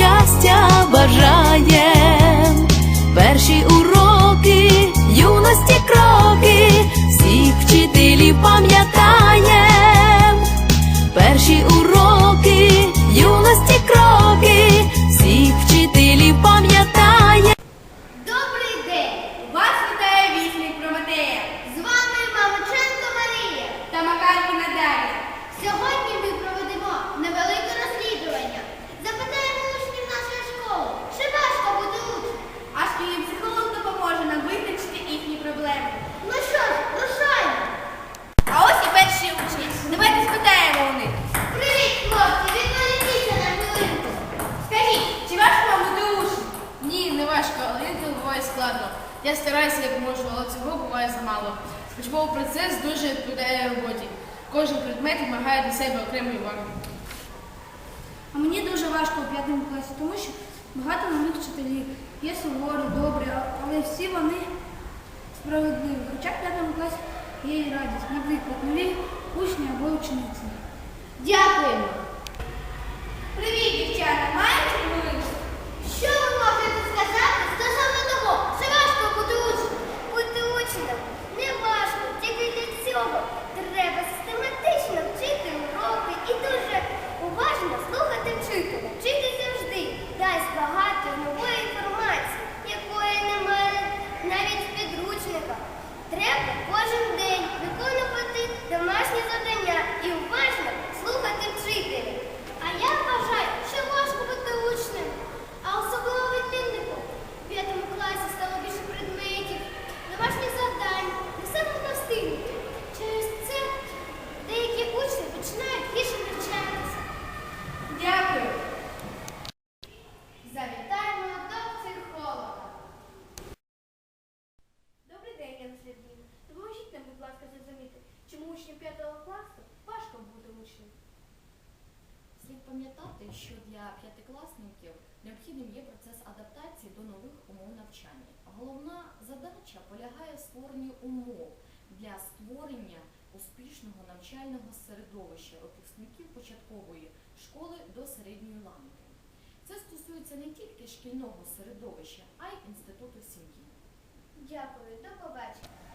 щастя бажає перші уроки. Складно. Я стараюся як можу, але цього буває замало. Учбовий процес дуже відповідає роботі. Кожен предмет вимагає для себе окремої уваги. А мені дуже важко у п'ятому класі, тому що багато нових вчителів є суворі, добрі, але всі вони справедливі. Хоча в п'ятому класі є і радість, наприклад, нові учні або учениці. Дякуємо. 9 класу важко бути учнем. Слід пам'ятати, що для п'ятикласників необхідним є процес адаптації до нових умов навчання. Головна задача полягає в створенні умов для створення успішного навчального середовища випускників початкової школи до середньої ланки. Це стосується не тільки шкільного середовища, а й інституту сім'ї. Дякую, до побачення.